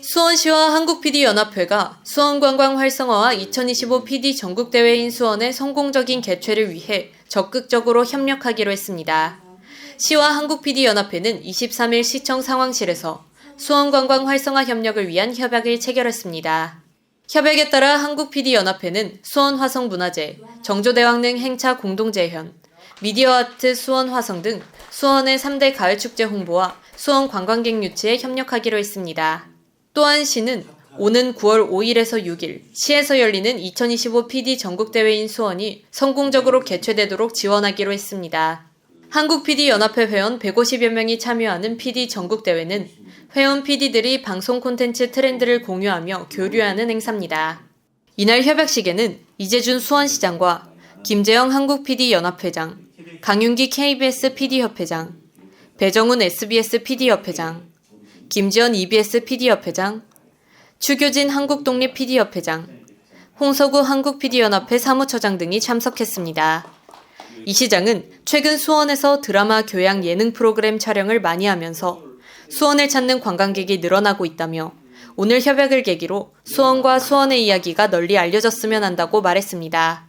수원시와 한국PD연합회가 수원관광 활성화와 2025 PD 전국대회인 수원의 성공적인 개최를 위해 적극적으로 협력하기로 했습니다. 시와 한국PD연합회는 23일 시청 상황실에서 수원관광 활성화 협력을 위한 협약을 체결했습니다. 협약에 따라 한국PD연합회는 수원화성문화제, 정조대왕릉 행차 공동재현, 미디어아트 수원화성 등 수원의 3대 가을축제 홍보와 수원 관광객 유치에 협력하기로 했습니다. 또한 시는 오는 9월 5일에서 6일 시에서 열리는 2025 PD 전국대회인 수원이 성공적으로 개최되도록 지원하기로 했습니다. 한국 PD 연합회 회원 150여 명이 참여하는 PD 전국대회는 회원 PD들이 방송 콘텐츠 트렌드를 공유하며 교류하는 행사입니다. 이날 협약식에는 이재준 수원시장과 김재영 한국 PD 연합회장, 강윤기 KBS PD 협회장, 배정훈 SBS PD 협회장, 김지연 EBS PD 협회장, 추교진 한국독립 PD 협회장, 홍서구 한국 PD 연합회 사무처장 등이 참석했습니다. 이 시장은 최근 수원에서 드라마 교양 예능 프로그램 촬영을 많이 하면서 수원을 찾는 관광객이 늘어나고 있다며 오늘 협약을 계기로 수원과 수원의 이야기가 널리 알려졌으면 한다고 말했습니다.